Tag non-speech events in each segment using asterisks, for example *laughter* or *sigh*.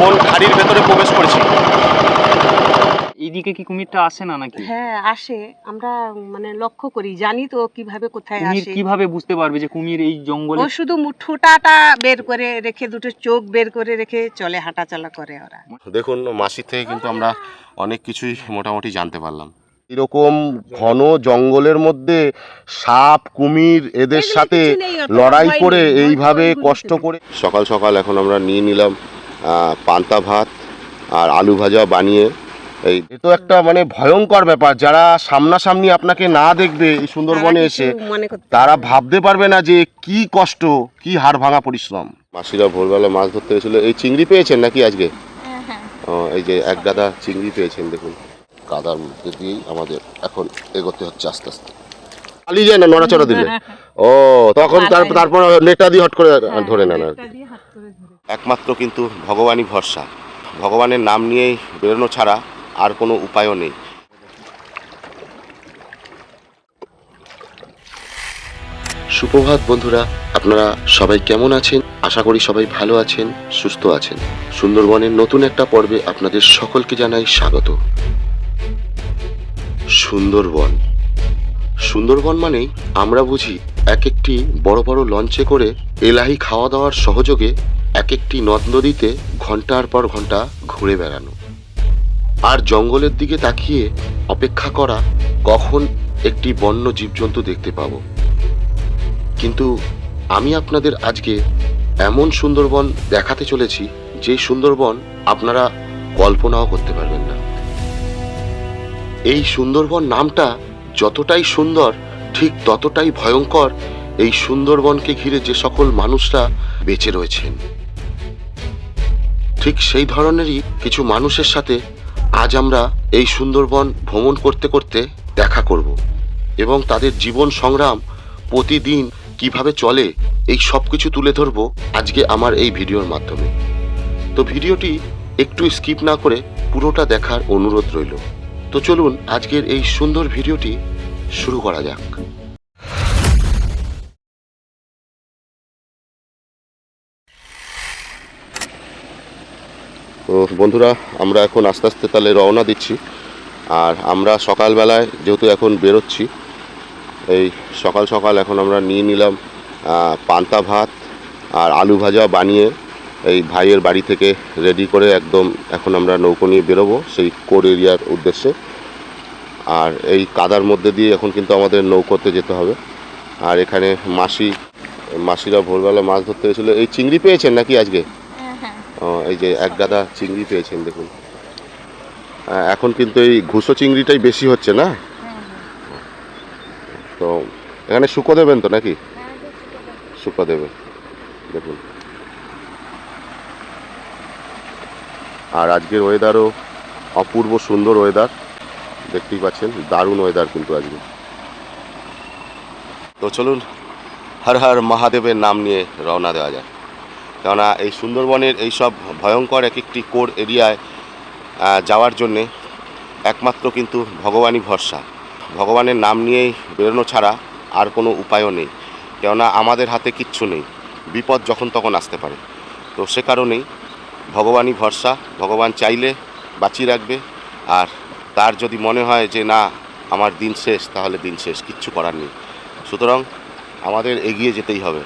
কোন খাড়ির ভেতরে প্রবেশ করেছি। এইদিকে কি কুমিরটা আসে না নাকি? হ্যাঁ আসে। আমরা মানে লক্ষ্য করি জানি তো কীভাবে কোথায় কুমির আসে। কীভাবে বুঝতে পারবে যে কুমির এই জঙ্গলে ও শুধু মুঠোটাটা বের করে রেখে দুটো চোখ বের করে রেখে চলে হাঁটাচলা করে ওরা। দেখুন মাসির থেকে কিন্তু আমরা অনেক কিছুই মোটামুটি জানতে পারলাম। এরকম ঘন জঙ্গলের মধ্যে সাপ কুমির এদের সাথে লড়াই করে এইভাবে কষ্ট করে সকাল সকাল এখন আমরা নিয়ে নিলাম। পান্তা ভাত আর আলু ভাজা বানিয়ে এই এ তো একটা মানে ভয়ঙ্কর ব্যাপার। যারা সামনাসামনি আপনাকে না দেখবে এই সুন্দরবনে এসে তারা ভাবতে পারবে না যে কি কষ্ট কি হাড় ভাঙা পরিশ্রম। মাসিরা ভোরবেলা মাছ ধরতে গেছিল এই চিংড়ি পেয়েছেন নাকি আজকে? ও, এই যে এক গাদা চিংড়ি পেয়েছেন দেখুন। কাদার মধ্যে দিয়েই আমাদের এখন এগোতে হচ্ছে আস্তে আস্তে। পালিয়ে যায় না নড়াচড়া দিলে। *laughs* ও তখন তার তারপর নেটা দিয়ে হট করে হ্যাঁ, ধরে নেন আর কি। একমাত্র কিন্তু ভগবানই ভরসা। ভগবানের নাম নিয়েই বেরোনো ছাড়া আর কোনো উপায়ও নেই। সুপ্রভাত বন্ধুরা, আপনারা সবাই কেমন আছেন? আশা করি সবাই ভালো আছেন, সুস্থ আছেন। সুন্দরবনের নতুন একটা পর্বে আপনাদের সকলকে জানাই স্বাগত। সুন্দরবন। সুন্দরবন মানেই আমরা বুঝি এক একটি বড় বড় লঞ্চে করে এলাহি খাওয়া দাওয়ার সহযোগে এক একটি নদ নদীতে ঘণ্টার পর ঘণ্টা ঘুরে বেড়ানো। আর জঙ্গলের দিকে তাকিয়ে অপেক্ষা করা কখন একটি বন্য জীবজন্তু দেখতে পাবো। কিন্তু আমি আপনাদের আজকে এমন সুন্দরবন দেখাতে চলেছি, যে সুন্দরবন আপনারা কল্পনাও করতে পারবেন না। এই সুন্দরবন নামটা যতটাই সুন্দর, ঠিক ততটাই ভয়ঙ্কর, এই সুন্দরবনকে ঘিরে যে সকল মানুষরা বেঁচে রয়েছেন। ঠিক সেই ধরনেরই কিছু মানুষের সাথে আজ আমরা এই সুন্দরবন ভ্রমণ করতে করতে দেখা করব এবং তাদের জীবন সংগ্রাম, প্রতিদিন কীভাবে চলে, এই সব কিছু তুলে ধরবো আজকে আমার এই ভিডিওর মাধ্যমে। তো ভিডিওটি একটু স্কিপ না করে পুরোটা দেখার অনুরোধ রইল। তো চলুন আজকের এই সুন্দর ভিডিওটি শুরু করা যাক। তো বন্ধুরা, আমরা এখন আস্তে আস্তে তাহলে রওনা দিচ্ছি। আর আমরা সকালবেলায় যেহেতু এখন বেরোচ্ছি, এই সকাল সকাল এখন আমরা নিয়ে নিলাম পান্তা ভাত আর আলু ভাজা বানিয়ে এই ভাইয়ের বাড়ি থেকে রেডি করে একদম এখন আমরা নৌকো নিয়ে বেরোবো সেই কোর এরিয়ার উদ্দেশ্যে। আর এই কাদার মধ্যে দিয়ে এখন কিন্তু আমাদের নৌকোতে যেতে হবে। আর এখানে মাসি, মাসিরা ভোরবেলা মাছ ধরতে গেছিল এই চিংড়ি পেয়েছেন নাকি আজকে? এই যে এক গাদা চিংড়ি পেয়েছেন, দেখুন। এখন কিন্তু এই ঘুষো চিংড়িটাই বেশি হচ্ছে না? তো এখানে শুকো দেবেন তো নাকি? শুকো দেবে, দেখুন। আর আজকের ওয়েদারও অপূর্ব সুন্দর ওয়েদার, দেখতেই পাচ্ছেন, দারুণ ওয়েদার কিন্তু আজকে। তো চলুন, হর হর মহাদেবের নাম নিয়ে রওনা দেওয়া যায় কেননা এই সুন্দরবনের এই সব ভয়ঙ্কর এক একটি কোর এরিয়ায় যাওয়ার জন্যে একমাত্র কিন্তু ভগবানই ভরসা। ভগবানের নাম নিয়েই বেরোনো ছাড়া আর কোনো উপায়ও নেই। কেননা আমাদের হাতে কিচ্ছু নেই। বিপদ যখন তখন আসতে পারে। তো সে কারণেই ভগবানই ভরসা, ভগবান চাইলে বাঁচিয়ে রাখবে। আর তার যদি মনে হয় যে না, আমার দিন শেষ, তাহলে দিন শেষ, কিচ্ছু করার নেই। সুতরাং আমাদের এগিয়ে যেতেই হবে।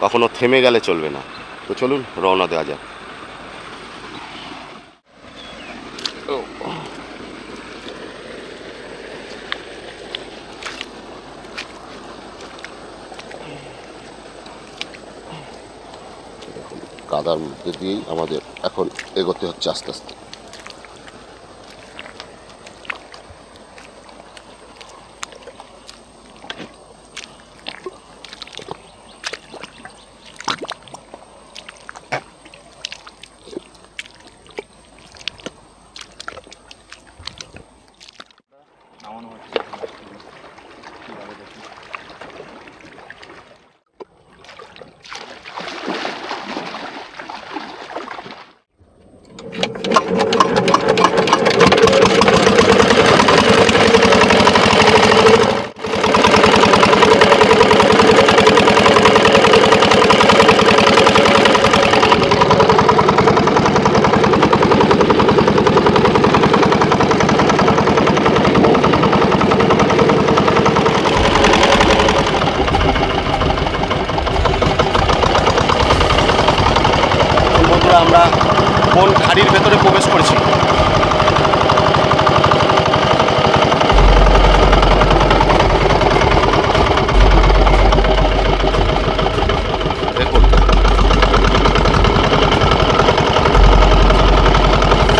কখনো থেমে গেলে চলবে না। তো চলুন রওনা দেওয়া যাক। কাদার মধ্যে দিয়েই আমাদের এখন এগোতে হচ্ছে আস্তে আস্তে। কোন খাড়ির ভেতরে প্রবেশ করেছি।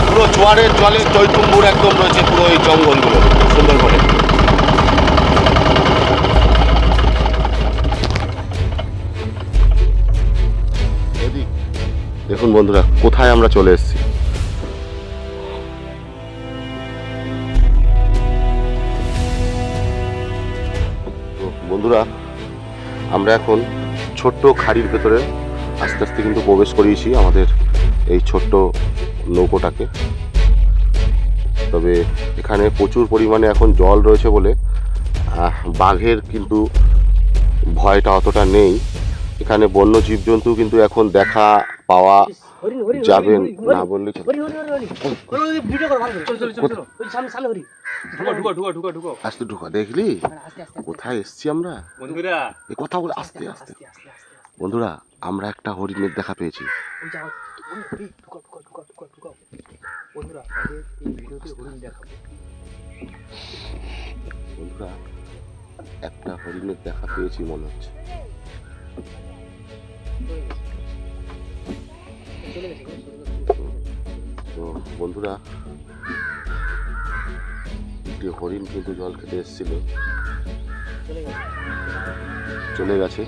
পুরো জোয়ারের জলে টৈটুম্বুর একদম রয়েছে পুরো এই জঙ্গলগুলো, সুন্দরবনে। বন্ধুরা, কোথায় আমরা চলে এসেছি? বন্ধুরা, আমরা এখন ছোট্ট খাড়ির ভেতরে আস্তে আস্তে কিন্তু প্রবেশ করিয়েছি আমাদের এই ছোট্ট নৌকোটাকে। তবে এখানে প্রচুর পরিমাণে এখন জল রয়েছে বলে বাঘের কিন্তু ভয়টা অতটা নেই। এখানে বন্য জীবজন্তু কিন্তু এখন দেখা পাওয়া যাবেন না বললে আস্তে ঢুকা দেখলি? কোথায় এসছি আমরা? বন্ধুরা। এই কথা বলে আস্তে আস্তে বন্ধুরা আমরা একটা হরিণের দেখা পেয়েছি। বন্ধুরা একটা হরিণের দেখা পেয়েছি মনে হচ্ছে। তো বন্ধুরা একটি হরিণ কিন্তু জল খেতে এসেছিল। চলে গেছে।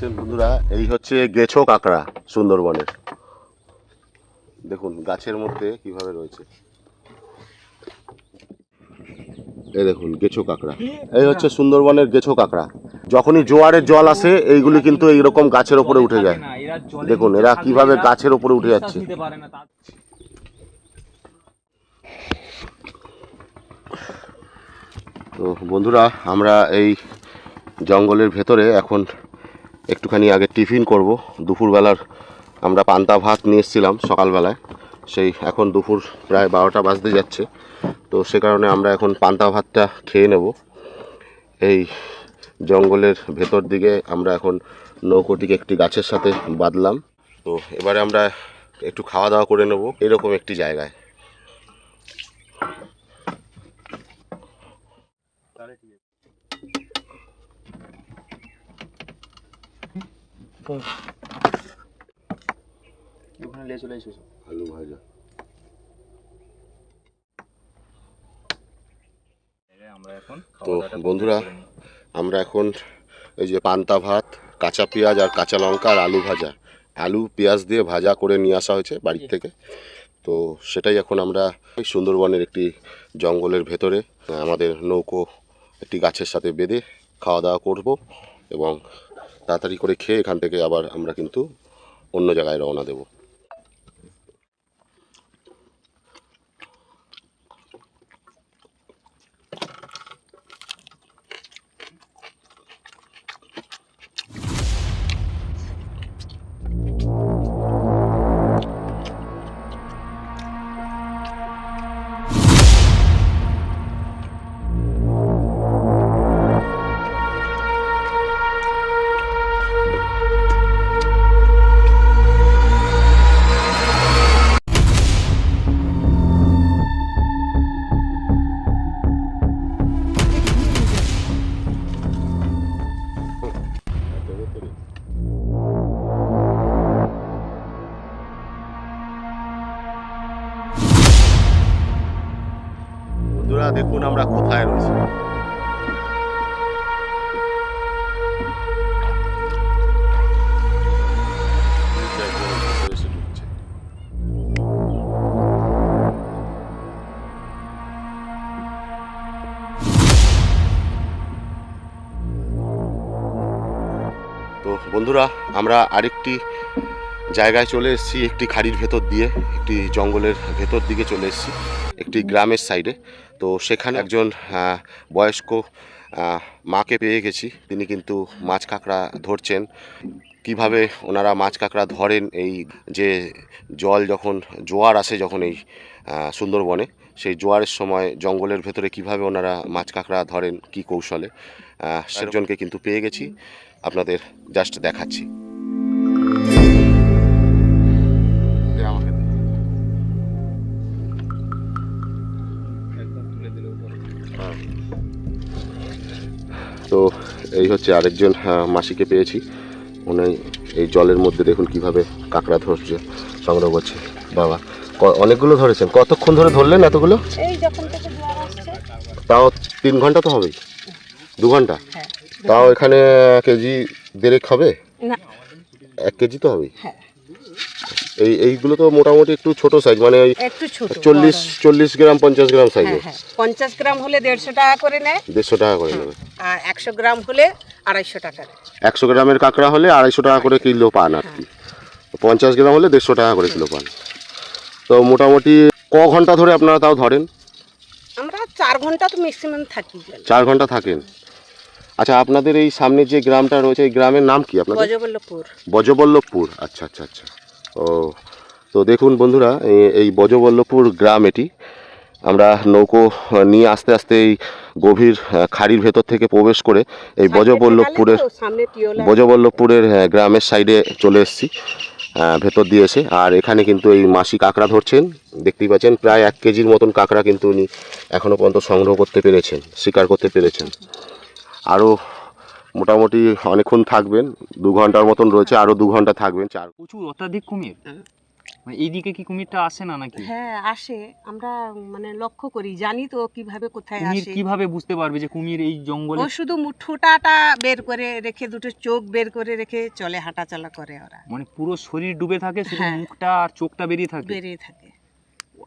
দেখছেন বন্ধুরা, এই হচ্ছে গেছো কাঁকড়া সুন্দরবনের। দেখুন, গাছের মধ্যে কীভাবে রয়েছে। এই দেখুন, গেছো কাঁকড়া। এই হচ্ছে সুন্দরবনের গেছো কাঁকড়া। যখনই জোয়ারের জল আসে, এইগুলি কিন্তু এইরকম গাছের ওপরে উঠে যায়। দেখুন, এরা কীভাবে গাছের ওপরে উঠে যাচ্ছে। তো বন্ধুরা, আমরা এই জঙ্গলের ভেতরে এখন একটুখানি আগে টিফিন করব। দুপুরবেলার আমরা পান্তা ভাত নিয়ে এসেছিলাম সকালবেলায়। সেই এখন দুপুর প্রায় বারোটা বাজতে যাচ্ছে। তো সে কারণে আমরা এখন পান্তা ভাতটা খেয়ে নেব। এই জঙ্গলের ভেতর দিকে আমরা এখন নৌকোটিকে একটি গাছের সাথে বাঁধলাম। তো এবারে আমরা একটু খাওয়া দাওয়া করে নেব। এরকম একটি জায়গায়। ওখানে নিয়ে চলে এসো আলু ভাজা। তো বন্ধুরা আমরা এখন এই যে পান্তা ভাত কাঁচা পেঁয়াজ আর কাঁচা লঙ্কা আর আলু ভাজা। আলু পেঁয়াজ দিয়ে ভাজা করে নিয়ে আসা হয়েছে বাড়ির থেকে। তো সেটাই এখন আমরা এই সুন্দরবনের একটি জঙ্গলের ভেতরে আমাদের নৌকো একটি গাছের সাথে বেঁধে খাওয়া দাওয়া করব এবং তাড়াতাড়ি করে খেয়ে এখান থেকে আবার আমরা কিন্তু অন্য জায়গায় রওনা দেব। বন্ধুরা, আমরা আরেকটি জায়গায় চলে এসেছি, একটি খাড়ির ভেতর দিয়ে, একটি জঙ্গলের ভেতর দিকে চলে এসেছি, একটি গ্রামের সাইডে। তো সেখানে একজন বয়স্ক মাকে পেয়ে গেছি। তিনি কিন্তু মাছ কাঁকড়া ধরছেন। কীভাবে ওনারা মাছ কাঁকড়া ধরেন, এই যে জল যখন, জোয়ার আসে যখন এই সুন্দরবনে, সেই জোয়ারের সময় জঙ্গলের ভেতরে কীভাবে ওনারা মাছ কাঁকড়া ধরেন, কি কৌশলে সেজনকে কিন্তু পেয়ে গেছি। আপনাদের জাস্ট দেখাচ্ছি। উপরে। তো এই হচ্ছে আরেকজন মাসিকে পেয়েছি। উনি এই জলের মধ্যে দেখুন কীভাবে কাঁকড়া ধরছে সংগ্রহ করছে। বাবা ক- অনেকগুলো ধরেছেন। কতক্ষণ ধরে ধরলেন এতগুলো? এই যখন থেকে জোয়ার আসছে। তাও তিন ঘণ্টা তো হবেই। দু ঘণ্টা? হ্যাঁ। তাও এখানে কেজি দেড়েক হবে? না। এক কেজি তো হবেই। হ্যাঁ। এই এইগুলো তো মোটামুটি একটু ছোট সাইজ মানে ওই একটু ছোট চল্লিশ চল্লিশ গ্রাম পঞ্চাশ গ্রাম সাইজ হ্যাঁ পঞ্চাশ গ্রাম হলে দেড়শো টাকা করে নেয়। দেড়শো টাকা করে নেবে। আর একশো গ্রাম হলে আড়াইশো টাকা। একশো গ্রামের কাঁকড়া হলে আড়াইশো টাকা করে কিলো পান আর কি। পঞ্চাশ গ্রাম হলে দেড়শো টাকা করে কিলো পান। তো মোটামুটি ক ঘণ্টা ধরে আপনারা তাও ধরেন? আমরা চার ঘণ্টা তো ম্যাক্সিমাম থাকি। চার ঘণ্টা থাকেন? আচ্ছা আপনাদের এই সামনে যে গ্রামটা রয়েছে এই গ্রামের নাম কি আপনাদের? গজবল্লভপুর বজবল্লভপুর আচ্ছা আচ্ছা আচ্ছা। ও তো দেখুন বন্ধুরা এই- বজবল্লভপুর গ্রাম এটি। আমরা নৌকো নিয়ে আস্তে আস্তে এই গভীর খাড়ির ভেতর থেকে প্রবেশ করে এই বজবল্লভপুরের বজবল্লভপুরের গ্রামের সাইডে চলে এসেছি ভেতর দিয়ে এসে। আর এখানে কিন্তু এই মাসি কাঁকড়া ধরছেন দেখতেই পাচ্ছেন প্রায় এক কেজির মতন কাঁকড়া কিন্তু উনি এখনও পর্যন্ত সংগ্রহ করতে পেরেছেন শিকার করতে পেরেছেন। আরও মোটামুটি অনেকক্ষণ থাকবেন দু ঘণ্টার মতন রয়েছে আরও দু ঘণ্টা থাকবেন চার প্রচুর অত্যাধিক কুমির। মানে এইদিকে কি কুমিরটা আসে না নাকি? হ্যাঁ আসে। আমরা মানে লক্ষ্য করি জানি তো কীভাবে কোথায় কুমির আসে। কীভাবে বুঝতে পারবে যে কুমির এই জঙ্গলে ও শুধু মুঠোটাটা বের করে রেখে দুটো চোখ বের করে রেখে চলে হাঁটাচলা করে ওরা। মানে পুরো শরীর ডুবে থাকে শুধু হ্যাঁ। মুখটা আর চোখটা বেরিয়ে থাকে? বেরিয়ে থাকে।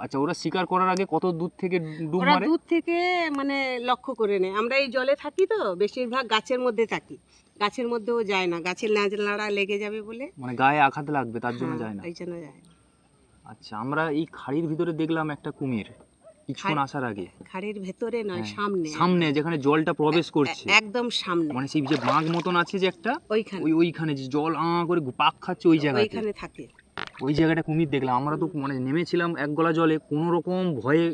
আচ্ছা ওরা শিকার করার আগে কত দূর থেকে ডুব মারে? দূর থেকে মানে লক্ষ্য করে নেয়। আমরা এই জলে থাকি তো বেশিরভাগ গাছের মধ্যে থাকি। গাছের মধ্যেও যায় না গাছের লাড়া লেগে যাবে বলে। মানে গায়ে আঘাত লাগবে তার জন্য হ্যাঁ, যায় না। এই জন্য যায় না। আচ্ছা আমরা এই খাড়ির ভিতরে দেখলাম একটা কুমির কিছুক্ষণ আসার আগে। ঘাড়ের ভেতরে নয় হ্যাঁ, সামনে। সামনে যেখানে জলটা প্রবেশ করছে। একদম সামনে। মানে সেই যে বাঁক মতন আছে যে একটা ওইখানে। ওই ওইখানে যে জল আ করে পাক খাচ্ছে ওই জায়গায় ওইখানে থাকে। ওই জায়গাটা কুমির দেখলাম। আমরা তো মানে নেমেছিলাম এক গলা জলে কোনো রকম ভয়ে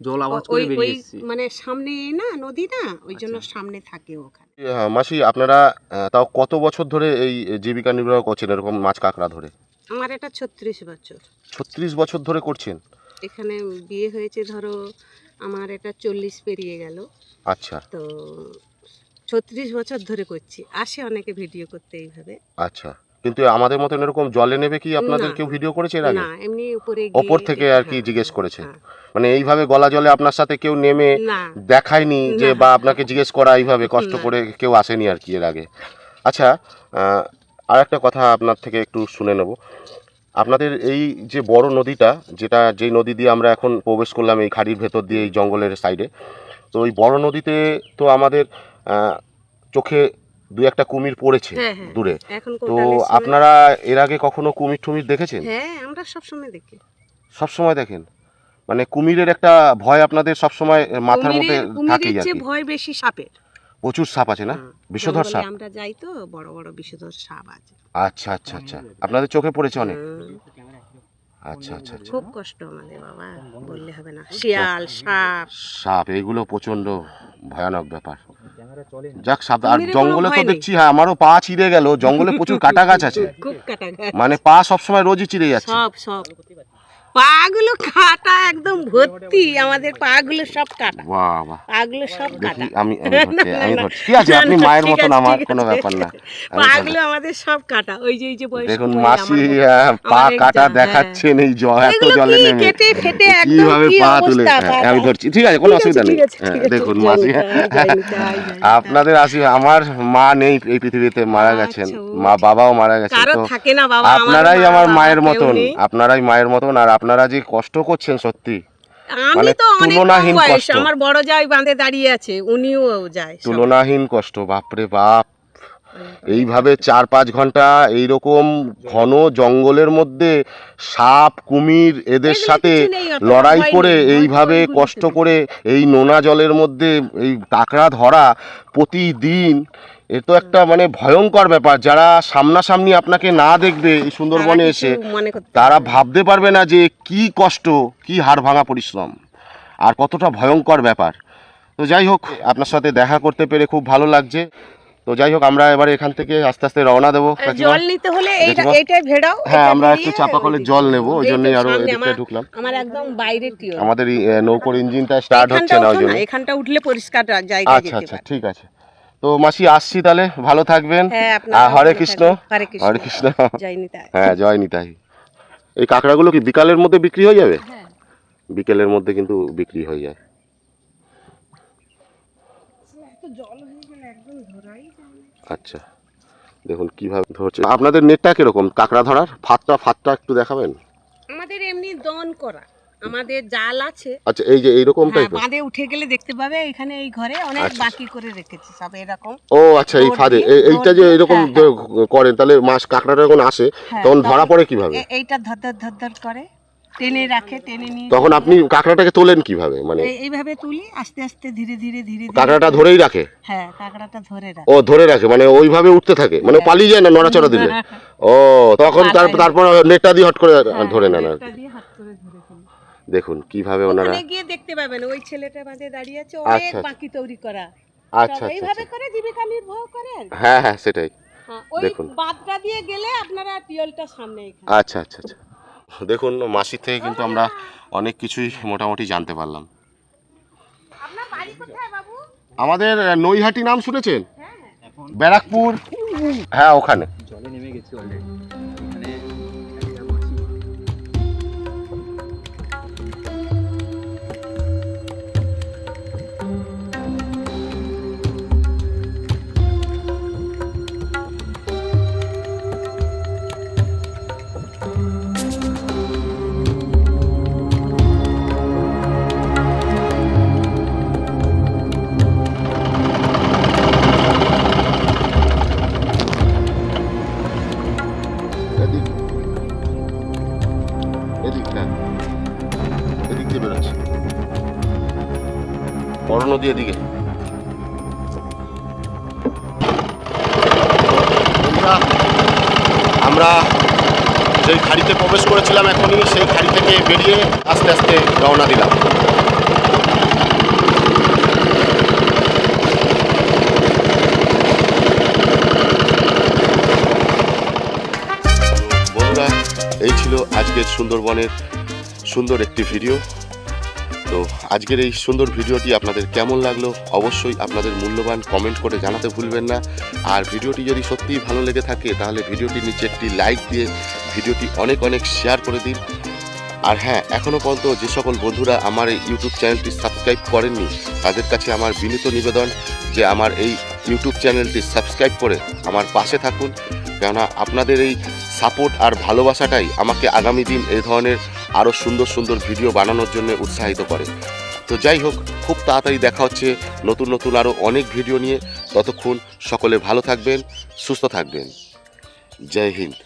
জল আওয়াজ করে বেরিয়ে এসেছি। মানে সামনে না নদী না ওই জন্য আচ্ছা। সামনে থাকে ওখানে। হ্যাঁ, মাসি আপনারা তাও কত বছর ধরে এই জীবিকা নির্বাহ করছেন এরকম মাছ কাঁকড়া ধরে? আমার এটা ছত্রিশ বছর। ছত্রিশ বছর ধরে করছেন? এখানে বিয়ে হয়েছে ধরো আমার এটা চল্লিশ পেরিয়ে গেল। আচ্ছা। তো ছত্রিশ বছর ধরে করছি। আসে অনেকে ভিডিও করতে এইভাবে। আচ্ছা। কিন্তু আমাদের মতন এরকম জলে নেবে কি আপনাদের কেউ ভিডিও করেছে এর আগে? না এমনি উপরে ওপর থেকে আর কি হ্যাঁ, জিজ্ঞেস করেছে। হ্যাঁ। মানে এইভাবে গলা জলে আপনার সাথে কেউ নেমে দেখায়নি যে বা আপনাকে জিজ্ঞেস করা এইভাবে কষ্ট করে কেউ আসেনি আর কি এর আগে। আচ্ছা আর একটা কথা আপনার থেকে একটু শুনে নেব। আপনাদের এই যে বড় নদীটা যেটা যেই নদী দিয়ে আমরা এখন প্রবেশ করলাম এই খাড়ির ভেতর দিয়ে এই জঙ্গলের সাইডে তো ওই বড় নদীতে তো আমাদের চোখে দু একটা কুমির পড়েছে হ্যাঁ, হ্যাঁ। দূরে। তো আপনারা এর আগে কখনো কুমির টুমির দেখেছেন? হ্যাঁ আমরা সব সময় দেখি। সব সময় দেখেন? মানে কুমিরের একটা ভয় আপনাদের সব সময় মাথার মধ্যে কুমিরের আর ভয় বেশি সাপের। প্রচুর সাপ আছে না? বিষধর সাপ? আমরা যাই তো বড় বড় বিষধর সাপ আছে। আচ্ছা আচ্ছা আচ্ছা। আপনাদের চোখে পড়েছে অনেক? আচ্ছা আচ্ছা আচ্ছা। খুব কষ্ট আমাদের বাবা বললে হবে না। শিয়াল সাপ। সাপ এইগুলো প্রচণ্ড ভয়ানক ব্যাপার। যাক আর জঙ্গলে তো দেখছি হ্যাঁ আমারও পা চিড়ে গেল। জঙ্গলে প্রচুর কাটা গাছ আছে। মানে পা সবসময় রোজই চিড়ে যাচ্ছে। সব সব। পাগুলো কাটা একদম ভর্তি। আমাদের পাগুলো সব কাটা। বাহ বাহ পাগুলো সব কাটা। আমি আমি *laughs* ঠিক আছে আপনি মায়ের মতন আমার কোনো ব্যাপার না। পাগুলো আমাদের সব কাটা। ওই যে এই যে বয়স্ক দেখুন মাসি পা কাটা দেখাচ্ছেন এই জ এত জলে নেমে। কেটে ফেটে একদম কীভাবে পা তুলে হ্যাঁ, আমি ধরছি। ঠিক আছে কোনো অসুবিধা নেই। হ্যাঁ, দেখুন মাসি হয়। আপনাদের আসি আমার মা নেই এই পৃথিবীতে মারা গেছেন। আচ্ছা, মা বাবাও মারা গেছেন। তো আপনারাই আমার মায়ের মতন আপনারাই মায়ের মতন আর আপনারা যে কষ্ট করছেন সত্যি। আমি মানে তো অনেক তুলনাহীন বয়স কষ্ট। আমার বড় যাই বাঁধে দাঁড়িয়ে আছে উনিও যায় তুলনাহীন কষ্ট বাপরে বাপ। এইভাবে চার পাঁচ ঘণ্টা এইরকম ঘন জঙ্গলের মধ্যে সাপ কুমির এদের সাথে লড়াই করে এইভাবে কষ্ট করে এই নোনা জলের মধ্যে এই কাঁকড়া ধরা প্রতিদিন এ তো একটা মানে ভয়ঙ্কর ব্যাপার। যারা সামনাসামনি আপনাকে না দেখবে এই সুন্দরবনে এসে তারা ভাবতে পারবে না যে কি কষ্ট কি হাড় ভাঙা পরিশ্রম। আর কতটা ভয়ঙ্কর ব্যাপার। তো যাই হোক আপনার সাথে দেখা করতে পেরে খুব ভালো লাগছে। তো যাই হোক আমরা এবারে এখান থেকে আস্তে আস্তে রওনা দেবো। জল নিতে হলে এইটা এইটাই ভেড়াও হ্যাঁ আমরা একটু চাপা কলে জল নেব ওই জন্যই আরও আমার- ঢুকলাম। আমার একদম বাইরের টিও আমাদের নৌকোর ইঞ্জিনটা স্টার্ট হচ্ছে না ওই জন্য এখানটা উঠলে পরিষ্কার জায়গা আচ্ছা আচ্ছা ঠিক আছে। তো মাসি আসছি তাহলে। ভালো থাকবেন। হ্যাঁ হরে কৃষ্ণ। হরে কৃষ্ণ। হ্যাঁ জয় নিতাই। এই কাঁকড়াগুলো কি বিকালের মধ্যে বিক্রি হয়ে যাবে? হ্যাঁ। বিকেলের মধ্যে কিন্তু বিক্রি হয়ে যায়। এত জল গেলে একদম ধরাই যায়। না। আচ্ছা দেখুন কীভাবে ধরছে। আপনাদের নেটটা কীরকম? কাঁকড়া ধরার? ফাতটা ফাতটা একটু দেখাবেন? আমাদের এমনি দন করা। আমাদের জাল আছে। আচ্ছা এই যে এইরকম হ্যাঁ টাইপের বাঁধে উঠে গেলে দেখতে পাবে এখানে এই ঘরে অনেক আচ্ছা। বাকি করে রেখেছি সব এরকম। ও আচ্ছা এই ফাঁদে। এই- এইটা যে এরকম হ্যাঁ, যে করেন তাহলে মাছ কাঁকড়াটা যখন আসে হ্যাঁ, তখন ধরা পড়ে কীভাবে? এইটা ধর ধর ধর ধর করে টেনে রাখে টেনে নিয়ে তখন আপনি কাঁকড়াটাকে তোলেন কীভাবে? মানে এই- এইভাবে তুলি আস্তে আস্তে ধীরে ধীরে ধীরে কাঁকড়াটা ধরেই রাখে? হ্যাঁ কাঁকড়াটা ধরে রাখে। ও ধরে রাখে মানে ওইভাবে উঠতে থাকে মানে পালিয়ে যায় না নড়াচড়া দিলে? ও তখন তার- তারপর নেটটা দিয়ে হট করে হ্যাঁ, ধরে নেন আর দেখুন কীভাবে ওনারা ওখানে গিয়ে দেখতে পাবেন ওই ছেলেটা মাঝে দাঁড়িয়ে আছে আচ্ছা, অনেক আচ্ছা। বাকি তৈরি করা। আচ্ছা সব আচ্ছা এইভাবে আচ্ছা। করে জীবিকা নির্বাহ করে হ্যাঁ হ্যাঁ সেটাই। হ্যাঁ, ওই দেখুন। বাদটা দিয়ে গেলে আপনারা টিউলটা সামনে এখানে। আচ্ছা আচ্ছা আচ্ছা। দেখুন মাসির থেকে কিন্তু আমরা অনেক কিছুই মোটামুটি জানতে পারলাম। আপনার বাড়ি কোথায় বাবু? আমাদের আহ, নৈহাটি নাম শুনেছেন? হ্যাঁ ব্যারাকপুর। হ্যাঁ ওখানে। জলে নেমে গেছি অলরেডি মানে বেরোচ্ছে বড় নদী এদিকে। আমরা যেই খাড়িতে প্রবেশ করেছিলাম এখনই, সেই খাড়ি থেকে বেরিয়ে আস্তে আস্তে রওনা দিলাম। এই ছিল আজকের সুন্দরবনের সুন্দর একটি ভিডিও। তো আজকের এই সুন্দর ভিডিওটি আপনাদের কেমন লাগল অবশ্যই আপনাদের মূল্যবান কমেন্ট করে জানাতে ভুলবেন না। আর ভিডিওটি যদি সত্যিই ভালো লেগে থাকে, তাহলে ভিডিওটির নিচে একটি লাইক দিয়ে ভিডিওটি অনেক অনেক শেয়ার করে দিন। আর হ্যাঁ এখনও পর্যন্ত যে সকল বন্ধুরা আমার এই ইউটিউব চ্যানেলটি সাবস্ক্রাইব করেননি, তাদের কাছে আমার বিনীত নিবেদন যে আমার এই ইউটিউব চ্যানেলটি সাবস্ক্রাইব করে আমার পাশে থাকুন। কেননা আপনাদের এই সাপোর্ট আর ভালোবাসাটাই আমাকে আগামী দিন এই ধরনের আরও সুন্দর সুন্দর ভিডিও বানানোর জন্য উৎসাহিত করে। তো যাই হোক, খুব তাড়াতাড়ি দেখা হচ্ছে নতুন নতুন আরও অনেক ভিডিও নিয়ে। ততক্ষণ সকলে ভালো থাকবেন, সুস্থ থাকবেন। জয় হিন্দ।